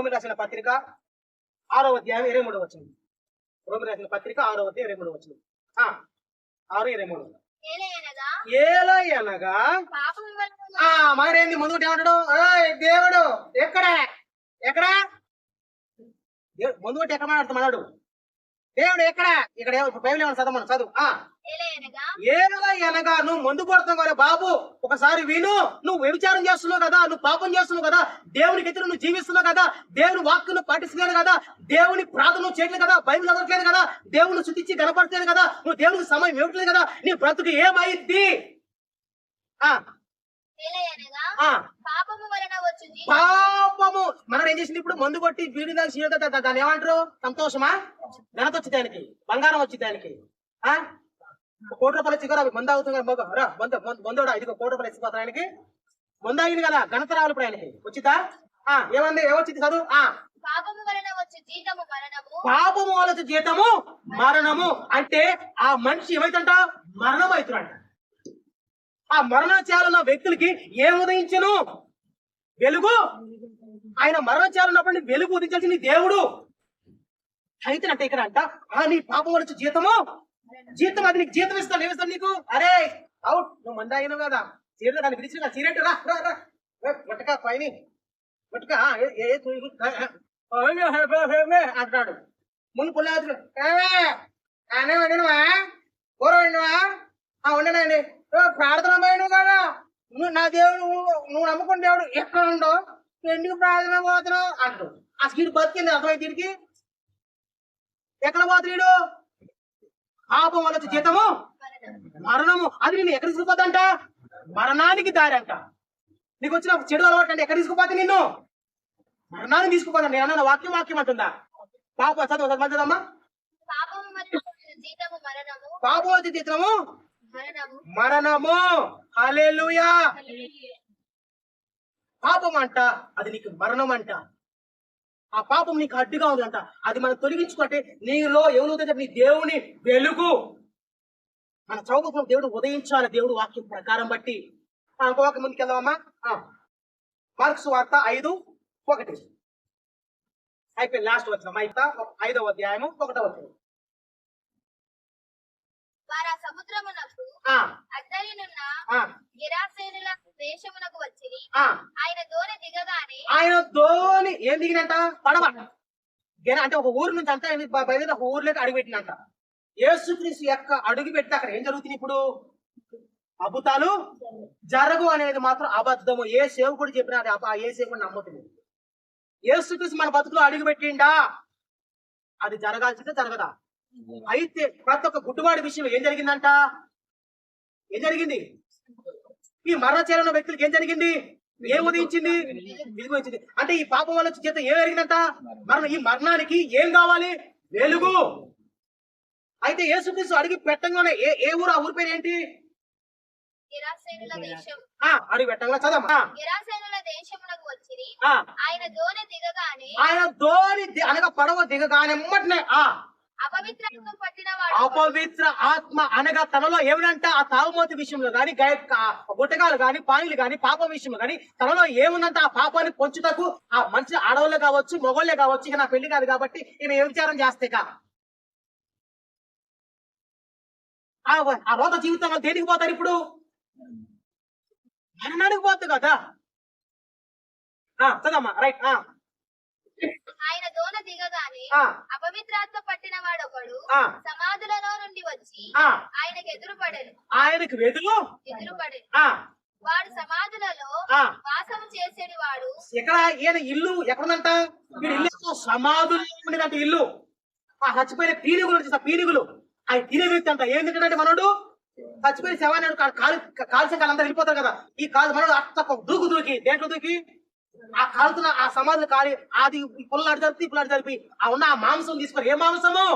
రోమి రాసిన పత్రిక ఆరో అధ్యాయం ఇరవై మూడు వచ్చింది రోమి రాసిన పత్రిక ఆరో అధ్యాయం ఇరవై మూడు వచ్చింది ఆ, ఆరు ఇరవై మూడు. ఏలా అనగా మరేంది ముందు ఏమంటాడు? "ఓయ్ దేవుడు ఎక్కడ? ఎక్కడ? దేవు- ముందు ఎక్కడ మాట్లాడుతున్నాడు దేవుడు ఎక్కడ? ఇక్కడ బైబిల్ ఏమన్నా చదవమను చదువు. ఆ ఏలయనగా ఏలా అనగా నువ్వు ముందు కొడుతున్నావు కదా బాబు. ఒకసారి విను. నువ్వు వ్యభిచారం చేస్తున్నావు కదా నువ్వు పాపం చేస్తున్నావు కదా దేవునికి ఎదురు నువ్వు జీవిస్తున్నావు కదా దేవుని వాక్కును పాటిస్తున్నావు కదా దేవుని ప్రార్థన నువ్వు చేయట్లేదు కదా బైబిల్ చదవట్లేదు కదా దేవుని శుద్ధించి గనపడట్లేదు కదా నువ్వు దేవునికి సమయం ఇవ్వట్లేదు కదా నీ బ్రతుకు ఏమైద్ది ఆ. పాపము మనం ఏం చేసింది ఇప్పుడు? మందు కొట్టి బీడి దాని సీడ దాన్ని ఏమంటారు? సంతోషమా? ఘనత వచ్చి దానికి. బంగారం వచ్చి దానికి. కోటి రూపాయలు ఇచ్చి కదా మందు అవుతుంది కదా రా మంద మందోడా ఇది కోటి రూపాయలు ఇచ్చిపోతా ఆయనకి. మందు అయింది కదా ఘనత రావాలి ఇప్పుడు ఆయనకి. వచ్చిందా? ఆ ఏమంది? ఏమొచ్చింది చదువు? ఆ. పాపము వలన వచ్చు జీతము మరణము. అంటే ఆ మనిషి ఏమైతుంట మరణం అవుతున్నాడు ఆ మరణ చేయాలన్న వ్యక్తులకి ఏం ఉదయించను? వెలుగు. ఆయన మరణ చేయాలన్నప్పుడు వెలుగు ఉదించాల్సింది దేవుడు. అయితే అంటే ఇక్కడ అంట ఆ నీ పాపం వల్ల వచ్చే జీతము జీతం అది నీకు జీతం ఇస్తాను ఏమిస్తాను నీకు? అరే అవుట్ నువ్వు మంద అయిన కదా. చీర దాన్ని పిలిచిన సీరియట్ రా రా రా. ఏ, పట్టుక పైన. పట్టుక ఏ- ఏ ముందు పుల్లాదు అనే వండినవా? కూర వండినవా? ఆ వండినండి. ప్రార్థన పోయిన కదా. నువ్వు నా దేవుడు నువ్వు- నువ్వు నమ్ముకున్న దేవుడు ఎక్కడ ఉండవు? ఎందుకు ప్రార్థన పోతున్నావు? అంటాడు ఆ స్కీడ్ బతికింది అర్థమైంది తిరిగి ఎక్కడ పోతున్నాడు పాపం వల్ల జీతము? మరణము. అది నేను ఎక్కడ తీసుకుపోతాంట మరణానికి దారి అంట నీకు వచ్చిన చెడు అలవాటు అంటే ఎక్కడ తీసుకుపోతే నిన్ను? మరణాన్ని తీసుకుపోతాను నేను అన్న వాక్యం వాక్యం అంటుందా? పాప చదువు చదువు చదవమ్మా. వచ్చు జీతము? మరణము. హల్లెలూయా. పాపం అంట అది నీకు మరణం అంట. ఆ పాపం నీకు అడ్డుగా ఉందంట. అది మనం తొలగించుకుంటే నీలో ఎవరు నీ దేవుని వెలుగు. మన చౌకం దేవుడు ఉదయించాలి దేవుడు వాక్యం ప్రకారం బట్టి. ఆ, ఇంకొక ముందుకు వెళ్దామా? ఆ. మార్క్స్ వార్త ఐదు ఒకటి. అయిపోయింది లాస్ట్ వచ్చిన అయితే ఐదవ అధ్యాయము ఒకటో వచ్చిన ఆ, అద్దరినున్న గిరాసేనుల దేశమునకు వచ్చి. ఆయన దోణి దిగగానే ఆయన ధోని ఏం దిగినంట? పడవ. అంటే ఒక ఊరు నుంచి అంతా ఆయన బ- బయలుదేరి ఒక ఊర్లోకి అడుగు పెట్టినంట యేసుక్రీస్తు యొక్క అడుగు పెడితే అక్కడ ఏం జరుగుతుంది ఇప్పుడు? అద్భుతాలు జరగు అనేది మాత్రం అబద్ధము. ఏ సేవకుడు చెప్పినా అది ఏ సేవకుడు నమ్ముతుంది యేసుక్రీస్తు మన బతుకులో అడుగు పెట్టిండా? అది జరగాల్సిందే జరగదా? అయితే ప్రతి ఒక్క గుడ్డువాడి విషయంలో ఏం జరిగిందంట? ఏం జరిగింది? ఈ మరణ చేరున్న వ్యక్తులకి ఏం జరిగింది? ఏం ఉదయించింది? వెలుగు వచ్చింది. అంటే ఈ పాపం వల్ల చేత ఏం జరిగిందంట? మరణ ఈ మరణానికి ఏం కావాలి? వెలుగు. అయితే యేసుక్రీస్తు అడిగి పెట్టంగానే ఏ ఏ ఊరు ఆ ఊరి పేరు ఏంటి? అడిగి పెట్టంగా చదవమ్మా. ఆయన దోణి దిగగానే ఆయన ధోని అనగా పడవ దిగగానే ముమ్మటనే. ఆ. అపవిత్ర ఆత్మ అనగా తనలో ఏమిటంట ఆ తాగుమోతి విషయంలో గాని గాయ కా- గుట్టకాలు గాని పానీలు గాని పాప విషయంలో గాని తనలో ఏముందంట ఆ పాపాన్ని పొంచుటకు ఆ మనిషి ఆడవాళ్ళు కావచ్చు మొగోళ్ళే కావచ్చు ఇక నా పెళ్ళి కాదు కాబట్టి ఈమె ఏ విచారం చేస్తే కా ఆ రోత జీవితంలో దేనికి పోతారు ఇప్పుడు? మరణానికి పోతుంది కదా. ఆ, చదమ్మా రైట్ ఆ. ఆయన దోణ దిగగానే అపవిత్రాత్మ పట్టిన వాడొకడు సమాధులలో నుండి వచ్చి. ఆయనకు ఎదురుపడెను. ఆయనకు వెదులు ఎదురుపడెను. ఆ. వాడు సమాధులలో వాసము చేసేది వాడు ఎక్కడ? ఈయన ఇల్లు ఎక్కడుందంట? వీడి ఇల్లు సమాధులు ఇల్లు. ఆ చచ్చిపోయిన పీనుగులు ఆ పీనుగులు. ఆ వ్యక్తి అంట ఏం తింటాడంటే మనోడు? చచ్చిపోయిన శవాన్ని కాలు కాల్సిన కాలంతా వెళ్ళిపోతారు కదా. ఈ కాలు మనోడు అట్ట దూకు దూకి దేంట్లో దూకి? ఆ కాలుతున్న ఆ సమాధులు కాలి అది ఈ జరిపి ఈ జరిపి ఉన్న ఆ మాంసం తీసుకొని ఏ మాంసము?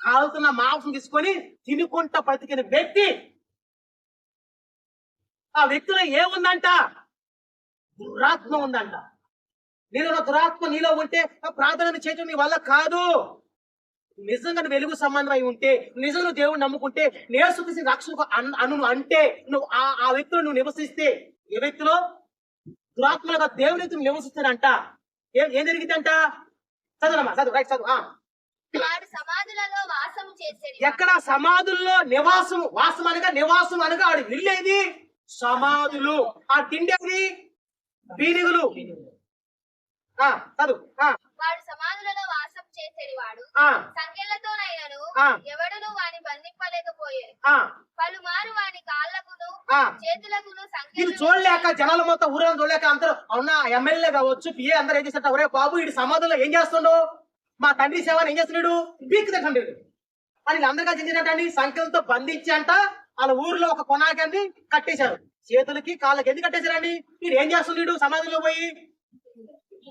కాలుతున్న మాంసం తీసుకొని తినుకుంటా బ్రతికిన వ్యక్తి ఆ వ్యక్తిలో ఏముందంట దురాత్మ ఉందంట. నీలో దురాత్మ నీలో ఉంటే ఆ ప్రార్థన చేయటం నీ వల్ల కాదు. నిజంగా నువ్వు వెలుగు సంబంధం అయి ఉంటే నిజంగా దేవుడు నమ్ముకుంటే నేసుకృష్ణ రక్షణ అను అంటే నువ్వు ఆ ఆ వ్యక్తిలో నువ్వు నివసిస్తే ఏ వ్యక్తిలో? దురాత్మలుగా దేవుని వ్యక్తులు నివసిస్తాడంట ఏం ఏం జరిగిందంట చదువునమ్మా చదువు రైట్ చదువు సమాధులలో వాసము చేసేది. ఎక్కడ సమాధుల్లో నివాసం వాసం అనగా నివాసం అనగా ఆడు వెళ్ళేది సమాధులు. ఆ తిండేది బీనిగులు. ఆ, చదువు ఆ, వాడు సమాధులలో వాసం చేసేది వాడు. ఆ, సంఖ్యలతోనైనను. ఎవడును వాని బంధింపలేకపోయేది ఆ, పలుమారు వాని కాళ్ళకును. చేతులకును ఇది చూడలేక జనాలు మొత్తం ఊరేం చూడలేక అందరూ అవునా ఎమ్మెల్యే కావచ్చు పిఏ అందరూ ఏం చేస్తారు ఒరే బాబు ఇటు సమాధంలో ఏం చేస్తుండో? మా తండ్రి సేవని ఏం చేస్తున్నాడు? పీక్ తింటాడు అని ఏం చేసినట్టండి సంఖ్యలతో బంధించి అంట వాళ్ళ ఊర్లో ఒక కొనాకండి కట్టేశారు. చేతులకి కాళ్ళకి ఎందుకు కట్టేశారండి? వీడు ఏం చేస్తున్నాడు సమాధిలో పోయి?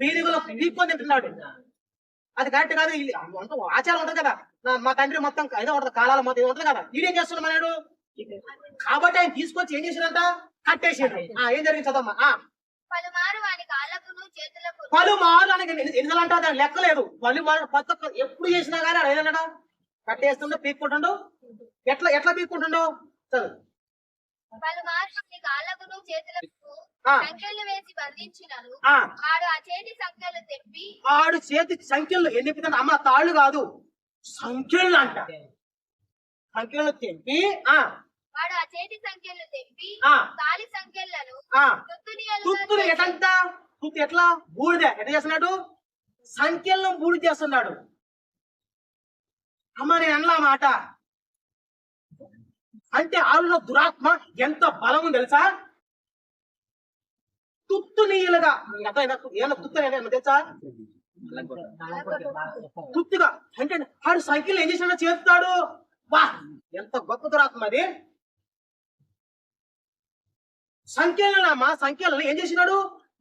పీరుగులో పీక్కొని తింటున్నాడు అది కరెక్ట్ కాదు. ఆచారం ఉంటుంది కదా. నా- మా తండ్రి మొత్తం ఏదో ఉంటుంది కాలాల మొత్తం ఏదో ఉంటుంది కదా. వీడేం చేస్తున్నాడు మనడు కాబట్టి ఆయన తీసుకొచ్చి ఏం చేశాడంట? కట్టేసాడు ఆ, ఏం జరిగింది చదమ్మా ఆ, పలుమారు వాని కాళ్ళకును చేతులకు పలు మార్లు అనగా ఎన్ని- ఎన్నిసార్లు అంటా దాని లెక్కలేదు పలు మార్లు ప్రతి ఒక్క ఎప్పుడు చేసినా కానీ ఆడ ఏదన్నాడా కట్టేస్తుండో పీక్కుంటుండో. ఎట్లా ఎట్లా పీక్కుంటుండో? చదువు. పలుమారు వాని కాళ్ళకును చేతులకు ఆ. సంఖ్యలు వేసి బంధించినను ఆ. వాడు ఆ చేతి సంఖ్యలు తెప్పి ఆడు చేతి సంఖ్యలు ఎన్ని అమ్మ తాళ్ళు కాదు సంఖ్యలు అంట. సంఖ్యలు తెంపి ఆ. వాడు ఆ చేతి సంఖ్యలు తెప్పి. కాలి సంఖ్యలను చేసి- ఎటంట తుత్తు ఎట్లా? బూడిద. ఎట్లా చేస్తున్నాడు? సంఖ్యలను బూడిద చేస్తున్నాడు. అమ్మ నేను అనలా మాట. అంటే ఆవిడ దురాత్మ ఎంత బలము తెలుసా? తుత్తు నీళ్ళగా ఏమన్నా తుత్తు తెలుసా? తుత్తుగా అంటే ఆడు సైకిల్ ఏం చేసినా చేస్తాడు. వా ఎంత గొప్ప దురాత్మ అది. సంఖ్యలనమ్మా సంఖ్యలను ఏం చేసినాడు?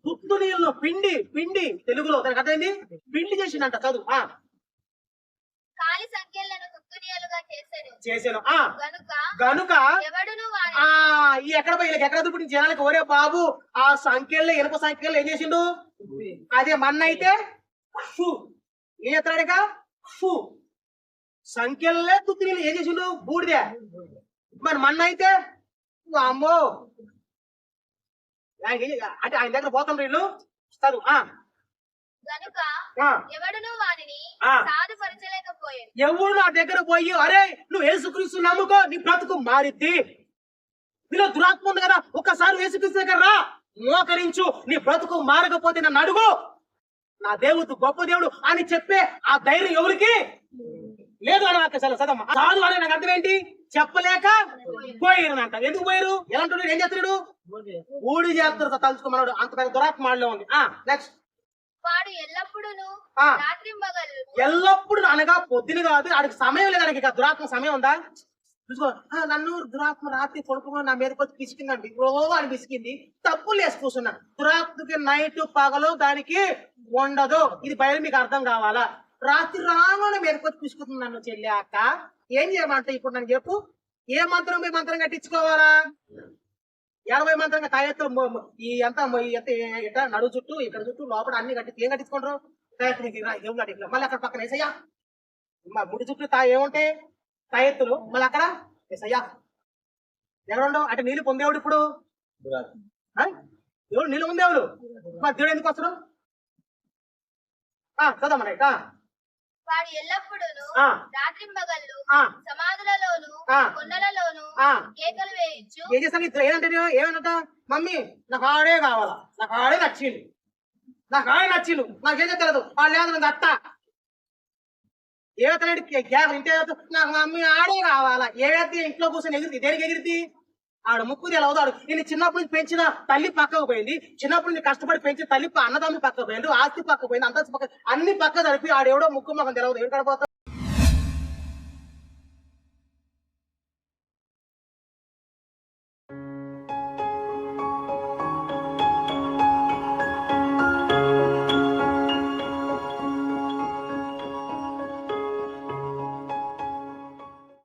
తుత్తు నీళ్ళను పిండి పిండి తెలుగులో దానికి అర్థమైంది పిండి చేసిండంట చదువు ఆ కాలి సంఖ్యలను తుత్తునియలుగా చేశాడు చేశాను. గనుక ఆ ఈ ఎక్కడ పోయి ఎక్కడ దుప్పుడు జనాలకి ఒరే బాబు ఆ సంఖ్యల్లో ఇనుప సంఖ్యల్లో ఏం చేసిండు? అదే మన్న అయితే ఏం చేస్తాడుగా ఫు. సంఖ్యలే తుత్తి నీళ్ళు ఏం చేసిండు? బూడిదే. మరి మన్న అయితే అమ్మో. అంటే ఆయన దగ్గర పోతుండ్రు వీళ్ళు. చదువు ఆ. గనుక ఆ. ఎవడును వానిని ఆ. సాధుపరచలేకపోయాడు ఎవరు నా దగ్గర పోయి అరే నువ్వు యేసుక్రీస్తు నమ్ముకో నీ బ్రతుకు మారిద్ది. నీలో దురాత్మ ఉంది కదా ఒక్కసారి యేసుక్రీస్తు దగ్గర రా మోకరించు నీ బ్రతుకు మారకపోతే నన్ను అడుగు. నా దేవుడు గొప్ప దేవుడు అని చెప్పే ఆ ధైర్యం ఎవరికి? లేదు అని నాకు అసలు సదమ్మ కాదు అని నాకు అర్థం ఏంటి? చెప్పలేక పోయారు అంట ఎందుకు పోయారు ఎలా అంటున్నాడు? ఏం చేస్తున్నాడు? ఊడి చేస్తారు తలుచుకోమన్నాడు అంత పెద్ద దురాత్మ వాళ్ళలో ఉంది. ఆ నెక్స్ట్ వాడు. రాత్రింబగళ్ళు ఎల్లప్పుడు అనగా పొద్దున కాదు ఆడికి సమయం లేదు ఆడికి ఇక. దురాత్మ సమయం ఉందా? చూసుకో. నన్ను దురాత్మ రాత్రి కొడుకు నా మీదకి వచ్చి పిసికిందండి. ఓ అని పిసికింది. తప్పులు వేసి కూర్చున్నా. దురాత్మకి నైట్ పగలు దానికి ఉండదు. ఇది బయలు మీకు అర్థం కావాలా? రాత్రి రాగానే మీదకి వచ్చి పిసుకుతుంది నన్ను చెల్లి అక్క. ఏం చేయమంటే ఇప్పుడు నన్ను చెప్పు. ఏ మంత్రం పోయి మంత్రం కట్టించుకోవాలా? ఎనభై మంత్రంగా తాయెత్తు ఈ ఎంత ఎంత నడువు చుట్టూ ఇక్కడ చుట్టూ లోపల అన్ని కట్టి ఏం కట్టించుకుంటారు? తాయెత్తు ఏం కట్టి మళ్ళీ అక్కడ పక్కన వేసయ్యా మా ముడి చుట్టూ తా ఏముంటాయి? తాయెత్తులు. మళ్ళీ అక్కడ వేసయ్యా ఎవరుండవు అంటే నీళ్ళు పొందేవాడు ఇప్పుడు? ఆ? దేవుడు నీళ్ళు పొందేవాడు మరి దేవుడు ఎందుకు వస్తాడు ఆ, చదవమ్మా వాడు ఎల్లప్పుడూను ఆ. రాత్రింబగళ్ళు ఆ. సమాధులలోను. కొండలలోను. కేకలు వేయచ్చు ఏం చేస్తాను ఏదంటే ఏమన్నట మమ్మీ నాకు ఆడే కావాలా? నాకు ఆడే నచ్చింది నాకు ఆడే నచ్చిండు. నాకేం తెలియదు వాళ్ళు ఏదైనా అత్త. ఏవైతే గ్యాస్ ఇంటే నాకు మమ్మీ ఆడే కావాలా? ఏవైతే ఇంట్లో కూర్చొని ఎగిరిది దేనికి ఎగిరిది ఆడ ముక్కు ఎలా అవుతాడు? నేను చిన్నప్పటి నుంచి పెంచిన తల్లి పక్కకు పోయింది. చిన్నప్పటి నుంచి కష్టపడి పెంచిన తల్లి అన్నదమ్ములు పక్కకు పోయింది. ఆస్తి పక్కకు పోయింది. అంత పక్క అన్ని పక్క జరిపి ఆడెవడో ముక్కు మొక్కం తెలవదు. ఎక్కడ పోతాడు